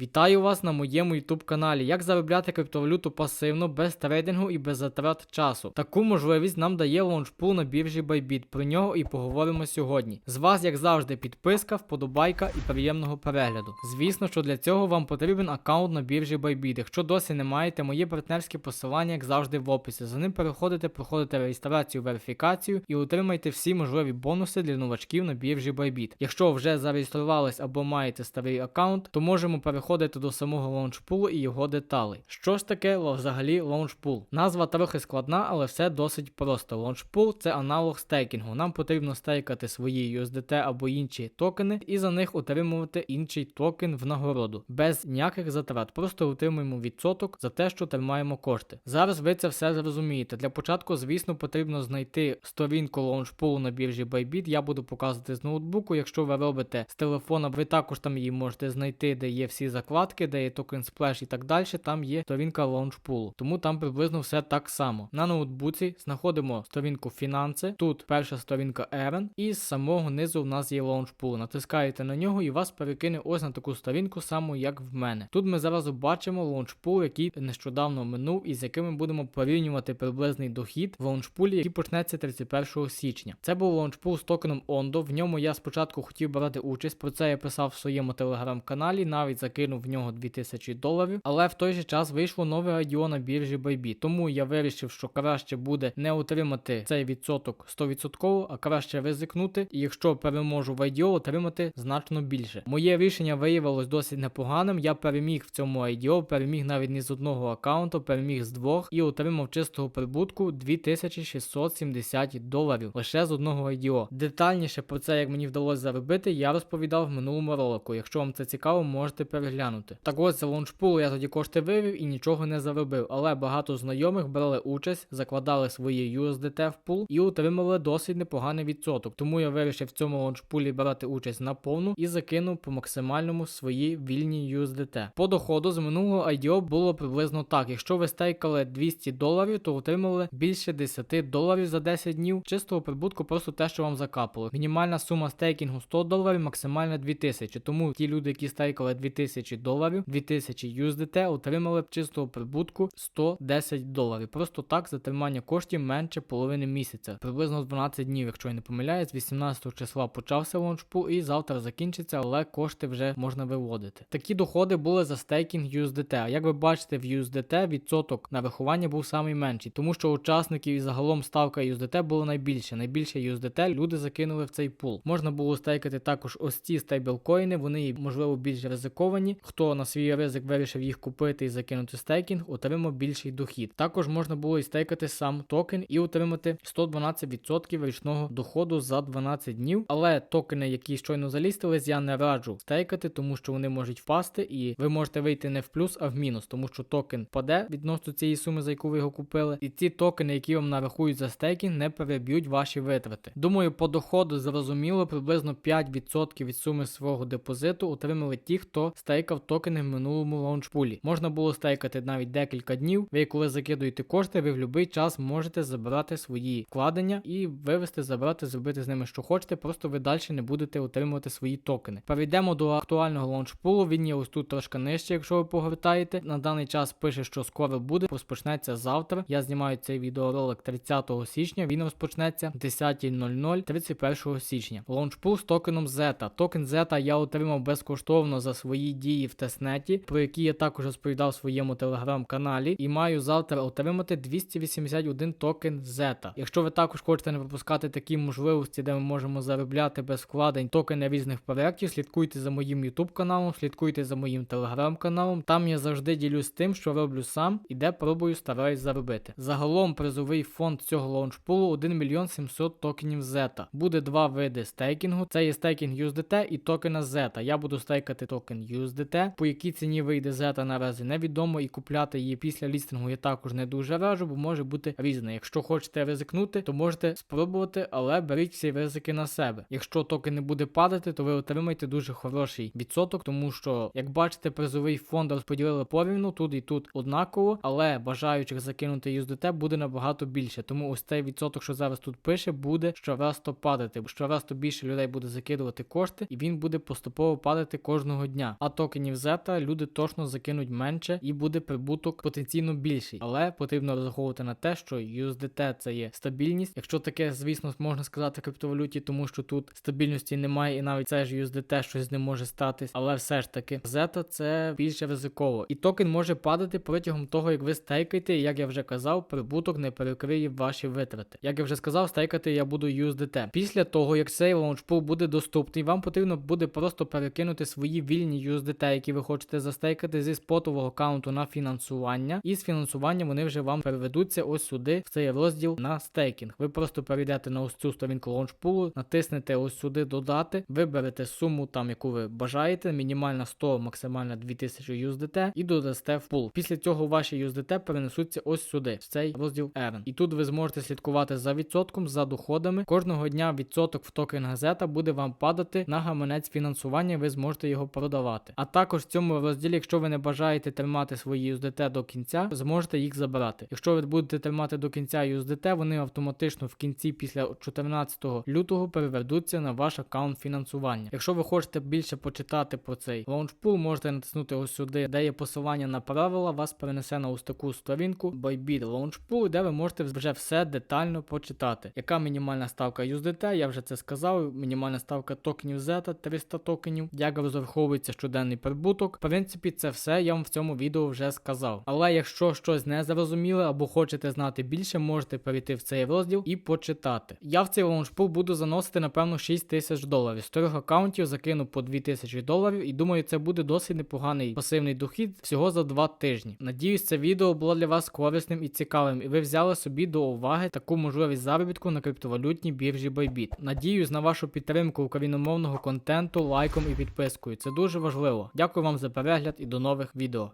Вітаю вас на моєму YouTube каналі. Як заробляти криптовалюту пасивно, без трейдингу і без затрат часу. Таку можливість нам дає лаунчпул на біржі Bybit. Про нього і поговоримо сьогодні. З вас, як завжди, підписка, вподобайка і приємного перегляду. Звісно, що для цього вам потрібен аккаунт на біржі Bybit. Якщо досі не маєте, моє партнерське посилання, як завжди, в описі. За ним переходите, проходите реєстрацію, верифікацію і отримаєте всі можливі бонуси для новачків на біржі Bybit. Якщо вже зареєструвались або маєте старий аккаунт, то можемо переходити до самого лаунчпулу і його деталей. Що ж таке взагалі лаунчпул? Назва трохи складна, але все досить просто. Лаунчпул це аналог стейкінгу. Нам потрібно стейкати свої USDT або інші токени і за них отримувати інший токен в нагороду без ніяких затрат. Просто отримуємо відсоток за те, що тримаємо кошти. Зараз ви це все зрозумієте. Для початку, звісно, потрібно знайти сторінку лаунчпулу на біржі Bybit. Я буду показувати з ноутбуку. Якщо ви робите з телефона, ви також там її можете знайти, де є всі закладки, де є токен Splash і так далі. Там є сторінка лаунчпулу. Тому там приблизно все так само. На ноутбуці знаходимо сторінку фінанси. Тут перша сторінка Earn, і з самого низу в нас є лаунчпул. Натискаєте на нього і вас перекине ось на таку сторінку, саму як в мене. Тут ми зараз бачимо лаунчпул, який нещодавно минув, і з яким ми будемо порівнювати приблизний дохід в лаунчпулі, який почнеться 31 січня. Це був лаунчпул з токеном Ondo. В ньому я спочатку хотів брати участь. Про це я писав в своєму телеграм-каналі, навіть закинув в нього 2000 доларів. Але в той же час вийшло нове IDO на біржі Bybit. Тому я вирішив, що краще буде не отримати цей відсоток 100%, а краще ризикнути. І якщо переможу в IDO, отримати значно більше. Моє рішення виявилось досить непоганим. Я переміг в цьому IDO, переміг навіть не з одного аккаунту, переміг з двох і отримав чистого прибутку 2670 доларів лише з одного IDO. Детальніше про це, як мені вдалося заробити, я розповідав в минулому ролику. Якщо вам це цікаво, можете переглянути. Так ось за лаунчпул я тоді кошти вивів і нічого не заробив, але багато знайомих брали участь, закладали свої USDT в пул і отримали досить непоганий відсоток. Тому я вирішив в цьому лаунчпулі брати участь на повну і закинув по максимальному свої вільні USDT. По доходу з минулого IDO було приблизно так. Якщо ви стейкали 200 доларів, то отримали більше 10 доларів за 10 днів. Чистого прибутку просто те, що вам закапало. Мінімальна сума стейкінгу 100 доларів, максимальна 2000. Тому ті люди, які стейкали 2000 доларів, 2000 USDT, отримали б чистого прибутку 110 доларів. Просто так за тримання коштів менше половини місяця, приблизно 12 днів, якщо я не помиляюсь, 18 числа почався лаунчпул і завтра закінчиться, але кошти вже можна виводити. Такі доходи були за стейкінг USDT. А як ви бачите, в USDT відсоток на виховання був самий менший, тому що учасників і загалом ставка USDT було найбільше. Найбільше USDT люди закинули в цей пул. Можна було стейкати також ось ці стейблкоїни, вони можливо більш ризиковані. Хто на свій ризик вирішив їх купити і закинути стейкінг, отримав більший дохід. Також можна було і стейкати сам токен і отримати 112% річного доходу за 12 днів. Але токени, які щойно залістились, я не раджу стейкати, тому що вони можуть впасти, і ви можете вийти не в плюс, а в мінус, тому що токен паде відносно цієї суми, за яку ви його купили. І ці токени, які вам нарахують за стейкінг, не переб'ють ваші витрати. Думаю, по доходу зрозуміло, приблизно 5% від суми свого депозиту отримали ті, хто стейкав токени в минулому лаунчпулі. Можна було стейкати навіть декілька днів. Ви, коли закидуєте кошти, ви в будь-який час можете забирати свої вкладення і вивести, забрати, зробити з ними що хочете, просто ви далі не будете отримувати свої токени. Перейдемо до актуального лаунчпулу. Він є ось тут трошки нижче, якщо ви погортаєте. На даний час пише, що скоро буде, розпочнеться завтра. Я знімаю цей відеоролик 30 січня. Він розпочнеться 10.00 31 січня. Лаунчпул з токеном ZETA. Токен ZETA я отримав безкоштовно за свої дії в тестнеті, про які я також розповідав в своєму телеграм-каналі, і маю завтра отримати 281 токен ZETA. Якщо ви також хочете не пропускати такі можливості, де ми можемо заробляти без вкладень токени різних проєктів, слідкуйте за моїм YouTube каналом, слідкуйте за моїм телеграм-каналом. Там я завжди ділюсь тим, що роблю сам і де пробую стараюсь заробити. Загалом призовий фонд цього лаунчпулу 1 мільйон 700 токенів ZETA. Буде два види стейкінгу. Це є стейкінг USDT і токена ZETA. Я буду стейкати токен USDT. По якій ціні вийде ZETA наразі невідомо і купляти її після лістингу я також не дуже раджу, бо може бути різне. Якщо хочете ризикнути, то можете спробувати, але беріть всі ризики на себе. Якщо токен не буде падати, то ви отримаєте дуже хороший відсоток, тому що, як бачите, призовий фонд розподілили порівну тут і тут однаково, але бажаючих закинути USDT буде набагато більше. Тому ось цей відсоток, що зараз тут пише, буде щораз то падати. Щораз то більше людей буде закидувати кошти, і він буде поступово падати кожного дня. А токен токенів Zeta люди точно закинуть менше і буде прибуток потенційно більший. Але потрібно розраховувати на те, що USDT це є стабільність. Якщо таке, звісно, можна сказати криптовалюті, тому що тут стабільності немає, і навіть це ж USDT щось ним може статись. Але все ж таки, Zeta це більше ризиково. І токен може падати протягом того, як ви стейкаєте, і як я вже казав, прибуток не перекриє ваші витрати. Як я вже сказав, стейкати я буду USDT. Після того, як цей лаунчпул буде доступний, вам потрібно буде просто перекинути свої вільні USDT, які ви хочете застейкати зі спотового аккаунту на фінансування. І з фінансування вони вже вам переведуться ось сюди, в цей розділ на стейкінг. Ви просто перейдете на ось цю сторінку лаунчпулу, натиснете ось сюди додати, виберете суму там, яку ви бажаєте, мінімальна 100, максимальна 2000 USDT і додасте в пул. Після цього ваші USDT перенесуться ось сюди, в цей розділ Earn. І тут ви зможете слідкувати за відсотком, за доходами. Кожного дня відсоток в токен газета буде вам падати на гаманець фінансування, ви зможете його продавати. А також в цьому розділі, якщо ви не бажаєте тримати свої USDT до кінця, зможете їх забрати. Якщо ви будете тримати до кінця USDT, вони автоматично в кінці після 14 лютого переведуться на ваш аккаунт фінансування. Якщо ви хочете більше почитати про цей лаунчпул, можете натиснути ось сюди, де є посилання на правила, вас перенесе на ось таку сторінку Bybit Launchpool, де ви можете вже все детально почитати. Яка мінімальна ставка USDT, я вже це сказав. Мінімальна ставка токенів Zeta 300 токенів, як розраховується щоденний прибуток. В принципі, це все я вам в цьому відео вже сказав. Але якщо щось не зрозуміло або хочете знати більше, можете перейти в цей розділ і почитати. Я в цей лаунчпул буду заносити, напевно, 6 тисяч доларів. З трьох аккаунтів закину по 2 тисячі доларів, і думаю, це буде досить непоганий пасивний дохід всього за 2 тижні. Надіюсь, це відео було для вас корисним і цікавим, і ви взяли собі до уваги таку можливість заробітку на криптовалютній біржі Bybit. Надіюсь на вашу підтримку україномовного контенту, лайком і підпискою. Це дуже важливо. Дякую вам за перегляд і до нових відео.